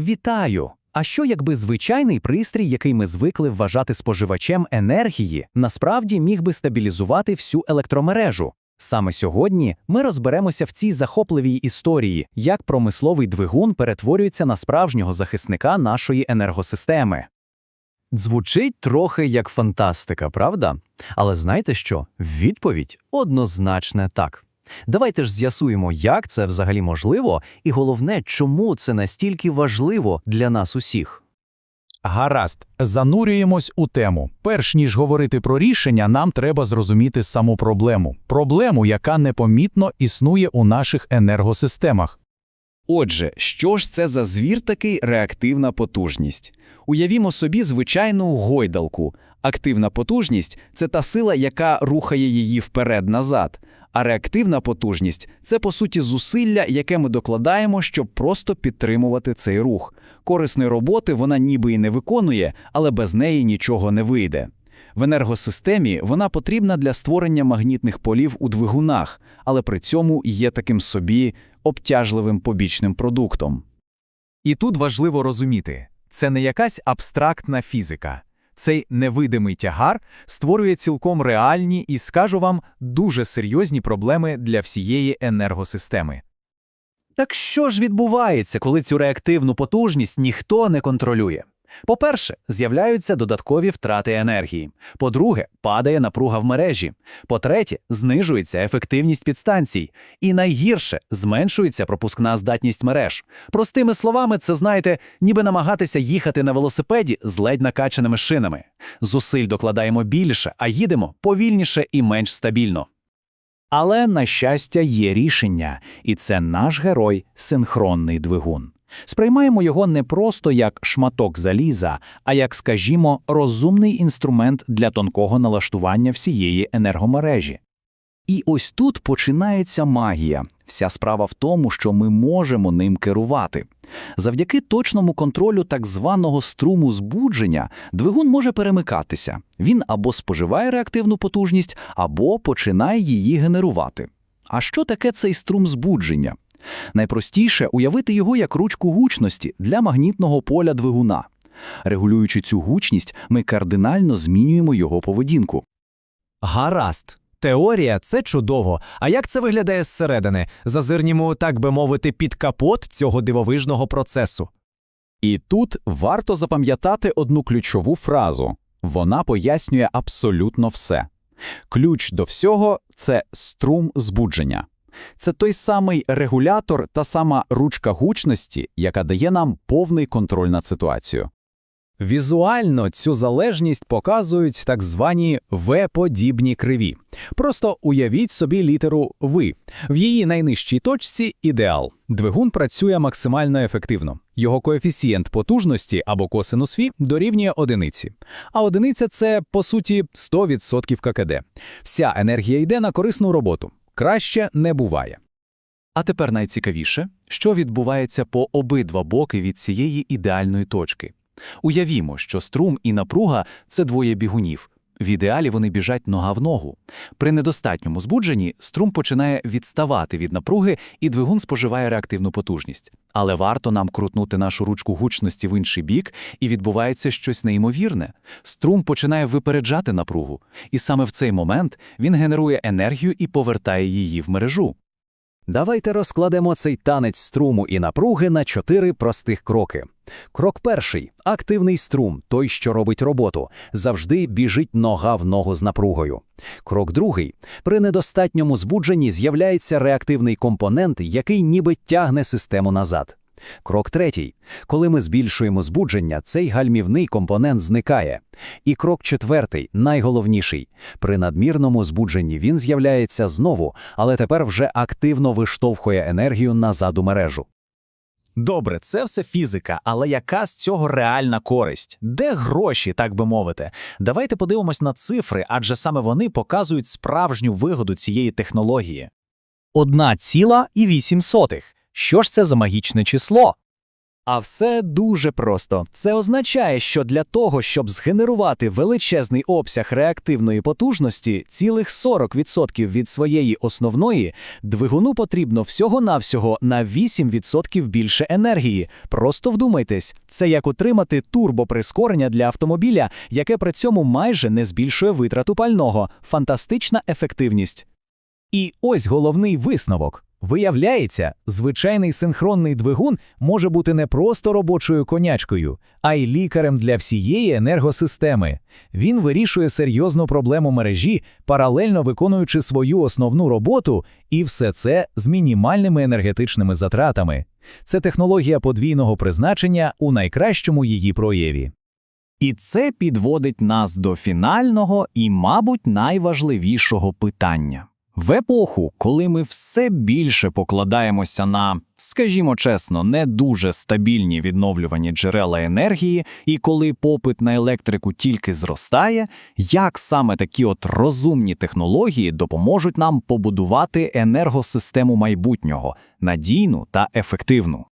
Вітаю! А що якби звичайний пристрій, який ми звикли вважати споживачем енергії, насправді міг би стабілізувати всю електромережу? Саме сьогодні ми розберемося в цій захопливій історії, як промисловий двигун перетворюється на справжнього захисника нашої енергосистеми. Звучить трохи як фантастика, правда? Але знаєте що? Відповідь однозначне так. Давайте ж з'ясуємо, як це взагалі можливо, і головне, чому це настільки важливо для нас усіх. Гаразд, занурюємось у тему. Перш ніж говорити про рішення, нам треба зрозуміти саму проблему. Проблему, яка непомітно існує у наших енергосистемах. Отже, що ж це за звір такий реактивна потужність? Уявімо собі звичайну гойдалку. Активна потужність це та сила, яка рухає її вперед-назад. А реактивна потужність це по суті зусилля, яке ми докладаємо, щоб просто підтримувати цей рух. Корисної роботи вона ніби і не виконує, але без неї нічого не вийде. В енергосистемі вона потрібна для створення магнітних полів у двигунах, але при цьому є таким собі обтяжливим побічним продуктом. І тут важливо розуміти, це не якась абстрактна фізика. Цей невидимий тягар створює цілком реальні і, скажу вам, дуже серйозні проблеми для всієї енергосистеми. Так що ж відбувається, коли цю реактивну потужність ніхто не контролює? По-перше, з'являються додаткові втрати енергії. По-друге, падає напруга в мережі. По-третє, знижується ефективність підстанцій. І найгірше зменшується пропускна здатність мереж. Простими словами, це знаєте, ніби намагатися їхати на велосипеді з ледь накачаними шинами. Зусиль докладаємо більше, а їдемо повільніше і менш стабільно. Але, на щастя, є рішення, і це наш герой синхронний двигун. Сприймаємо його не просто як шматок заліза, а як, скажімо, розумний інструмент для тонкого налаштування всієї енергомережі. І ось тут починається магія. Вся справа в тому, що ми можемо ним керувати. Завдяки точному контролю так званого струму збудження двигун може перемикатися. Він або споживає реактивну потужність, або починає її генерувати. А що таке цей струм збудження? Найпростіше уявити його як ручку гучності для магнітного поля двигуна. Регулюючи цю гучність, ми кардинально змінюємо його поведінку. Гаразд. Теорія це чудово. А як це виглядає зсередини? Зазирнімо, так би мовити, під капот цього дивовижного процесу. І тут варто запам'ятати одну ключову фразу. Вона пояснює абсолютно все. Ключ до всього це струм збудження. Це той самий регулятор та сама ручка гучності, яка дає нам повний контроль над ситуацією. Візуально цю залежність показують так звані В-подібні криві. Просто уявіть собі літеру «Ви». В її найнижчій точці – ідеал. Двигун працює максимально ефективно. Його коефіцієнт потужності або косинус Фі дорівнює одиниці. А одиниця – це, по суті, 100% ККД. Вся енергія йде на корисну роботу. Краще не буває. А тепер найцікавіше, що відбувається по обидва боки від цієї ідеальної точки. Уявімо, що струм і напруга це двоє бігунів. В ідеалі вони біжать нога в ногу. При недостатньому збудженні струм починає відставати від напруги, і двигун споживає реактивну потужність. Але варто нам крутнути нашу ручку гучності в інший бік, і відбувається щось неймовірне. Струм починає випереджати напругу, і саме в цей момент він генерує енергію і повертає її в мережу. Давайте розкладемо цей танець струму і напруги на чотири простих кроки. Крок перший активний струм, той, що робить роботу, завжди біжить нога в ногу з напругою. Крок другий при недостатньому збудженні з'являється реактивний компонент, який ніби тягне систему назад. Крок третій. Коли ми збільшуємо збудження, цей гальмівний компонент зникає. І крок четвертий, найголовніший. При надмірному збудженні він з'являється знову, але тепер вже активно виштовхує енергію назад у мережу. Добре, це все фізика, але яка з цього реальна користь? Де гроші, так би мовити? Давайте подивимось на цифри, адже саме вони показують справжню вигоду цієї технології. 1,8. Що ж це за магічне число? А все дуже просто. Це означає, що для того, щоб згенерувати величезний обсяг реактивної потужності, цілих 40% від своєї основної, двигуну потрібно всього-навсього на 8% більше енергії. Просто вдумайтесь, це як отримати турбоприскорення для автомобіля, яке при цьому майже не збільшує витрату пального. Фантастична ефективність. І ось головний висновок. Виявляється, звичайний синхронний двигун може бути не просто робочою конячкою, а й лікарем для всієї енергосистеми. Він вирішує серйозну проблему мережі, паралельно виконуючи свою основну роботу, і все це з мінімальними енергетичними затратами. Це технологія подвійного призначення у найкращому її прояві. І це підводить нас до фінального і, мабуть, найважливішого питання. В епоху, коли ми все більше покладаємося на, скажімо чесно, не дуже стабільні відновлювані джерела енергії, і коли попит на електрику тільки зростає, як саме такі от розумні технології допоможуть нам побудувати енергосистему майбутнього, надійну та ефективну?